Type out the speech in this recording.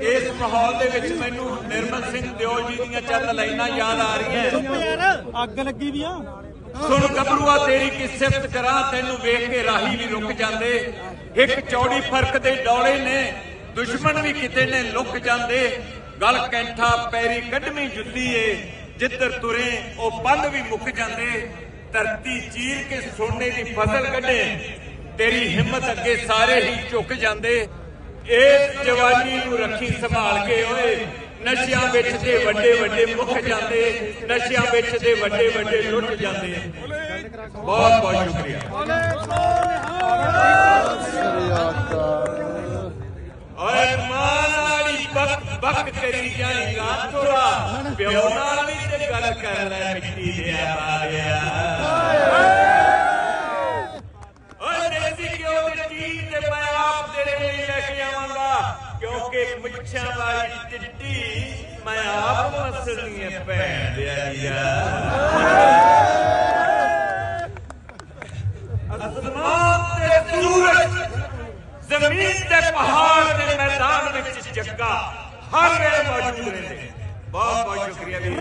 ਇਸ ਮਾਹੌਲ ਦੇ ਵਿੱਚ ਮੈਨੂੰ ਨਿਰਮਲ ਸਿੰਘ ਦਿਓਲ ਜੀ ਦੀਆਂ ਚੰਦ ਲਾਈਨਾਂ ਯਾਦ ਆ ਰਹੀਆਂ ਅੱਗ ਲੱਗੀ ਵੀ ਆ। ਸੁਣ ਗੱਭਰੂਆ ਤੇਰੀ ਕੀ ਸਿਫਤ ਕਰਾਂ? ਤੈਨੂੰ ਵੇਖ ਕੇ ਰਾਹੀ ਵੀ ਰੁਕ ਜਾਂਦੇ। ਇੱਕ ਚੌੜੀ ਫ਼ਰਕ ਦੇ ਡੌਲੇ ਨੇ ਦੁਸ਼ਮਣ ਵੀ ਕਿਤੇ ਨੇ ਲੁਕ ਜਾਂਦੇ। ਗਲ ਕੈਂਠਾ ਪੈਰੀ ਕੱਢਵੀਂ ਜੁੱਤੀ ਏ। ਜਿੱਧਰ ਤੁਰੇ ਉਹ ਬੰਦ ਵੀ ਮੁੱਕ ਜਾਂਦੇ। ਧਰਤੀ ਚੀਰ ਕੇ ਸੋਨੇ ਦੀ ਫਸਲ ਕੱਢੇ। ਤੇਰੀ ਹਿੰਮਤ ਅੱਗੇ ਸਾਰੇ ਹੀ ਝੁਕ ਜਾਂਦੇ। ਇਹ ਜਵਾਨੀ ਨੂੰ ਰੱਖੀ ਸੰਭਾਲ ਕੇ ਓਏ। ਨਸ਼ਿਆਂ ਵਿੱਚ ਤੇ ਵੱਡੇ ਵੱਡੇ ਮੁੱਕ ਜਾਂਦੇ। ਨਸ਼ਿਆਂ ਵਿੱਚ ਤੇ ਵੱਡੇ ਵੱਡੇ ਲੁੱਟ ਜਾਂਦੇ। ਬਹੁਤ ਬਹੁਤ ਸ਼ੁਕਰੀਆ। ਓਏ ਮਾਂ ਨਾਲ ਹੀ ਬਕ ਬਕ ਕਰੀ ਜਾਏਗਾ ਥੋੜਾ। ਪਿਓ ਨਾਲ ਵੀ ਤੇ ਗੱਲ ਕਰ ਲੈ ਮਿੱਟੀ ਦੇ ਬਾਰਿਆ ਕਿਉਂ ਤੇ ਮੈਂ ਆਪ ਤੇਰੇ ਲਈ ਲੈ ਕੇ ਆਵਾਂਗਾ, ਕਿਉਂਕਿ ਮੁੱਛਾਂ ਵਾਲੀ ਟਿੱਡੀ ਮੈਂ ਆਪ ਮਸਲਣੀ ਹੈ ਭੈਣ ਦੇ ਅਸਮਾਨ ਤੇ ਸੂਰਜ, ਜ਼ਮੀਨ ਤੇ ਪਹਾੜ ਦੇ ਮੈਦਾਨ ਵਿੱਚ ਜੱਗਾ, ਹਰ ਵੇਲੇ ਮੌਜੂਦ ਰਹਿੰਦੇ ਬਹੁਤ ਬਹੁਤ ਸ਼ੁਕਰੀਆ ਵੀਰ।